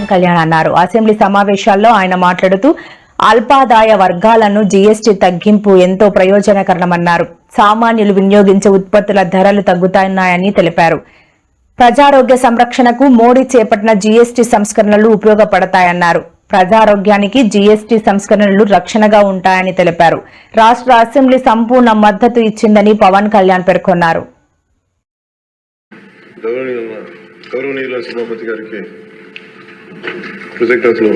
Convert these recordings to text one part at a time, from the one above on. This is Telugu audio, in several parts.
పవన్ కళ్యాణ్ అన్నారు. అసెంబ్లీ సమావేశాల్లో ఆయన మాట్లాడుతూ అల్పాదాయ వర్గాలను జీఎస్టీ తగ్గింపు ఎంతో ప్రయోజనకరమన్నారు. సామాన్యులు వినియోగించే ఉత్పత్తుల ధరలు తగ్గుతున్నాయని తెలిపారు. ప్రజారోగ్య సంరక్షణకు మోడీ చేపట్టిన జీఎస్టీ సంస్కరణలు ఉపయోగపడతాయన్నారు. ప్రజారోగ్యానికి జీఎస్టీ సంస్కరణలు రక్షణగా ఉంటాయని తెలిపారు. రాష్ట్ర అసెంబ్లీ సంపూర్ణ మద్దతు ఇచ్చిందని పవన్ కళ్యాణ్ పేర్కొన్నారు. కృతజ్ఞతలు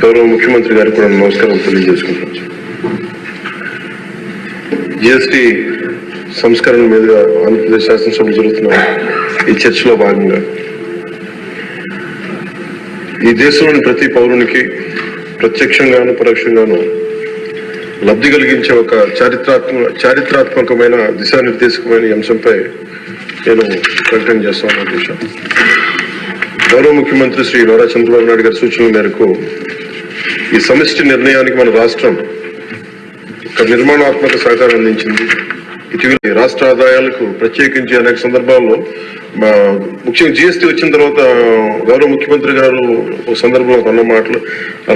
గౌరవ ముఖ్యమంత్రి గారికి కూడా నమస్కారం తెలియజేసుకుంటాం జిఎస్టి సంస్కరణ మీదుగా ఆంధ్రప్రదేశ్ శాసనసభ జరుగుతున్న ఈ చర్చలో భాగంగా ఈ దేశంలోని ప్రతి పౌరునికి ప్రత్యక్షంగాను పరోక్షంగాను లబ్ధి కలిగించే ఒక చారిత్రాత్మక చారిత్రాత్మకమైన దిశానిర్దేశకమైన అంశంపై నేను ప్రకటన చేస్తాను అధ్యక్ష గౌరవ ముఖ్యమంత్రి శ్రీ నారా చంద్రబాబు నాయుడు గారి సూచనల మేరకు ఈ సమిష్టి నిర్ణయానికి మన రాష్ట్రం ఒక నిర్మాణాత్మక సహకారం అందించింది. ఇటీవల రాష్ట్ర ఆదాయాలకు ప్రత్యేకించి అనేక సందర్భాల్లో మా ముఖ్యంగా జిఎస్టీ వచ్చిన తర్వాత గౌరవ ముఖ్యమంత్రి గారు ఒక సందర్భంలో కొన్న మాటలు.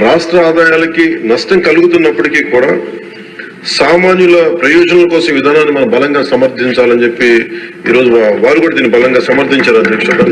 రాష్ట్ర ఆదాయాలకి నష్టం కలుగుతున్నప్పటికీ కూడా సామాన్యుల ప్రయోజనం కోసం విధానాన్ని మనం బలంగా సమర్థించాలని చెప్పి ఈరోజు వారు కూడా దీన్ని బలంగా సమర్థించారు అధ్యక్షుడు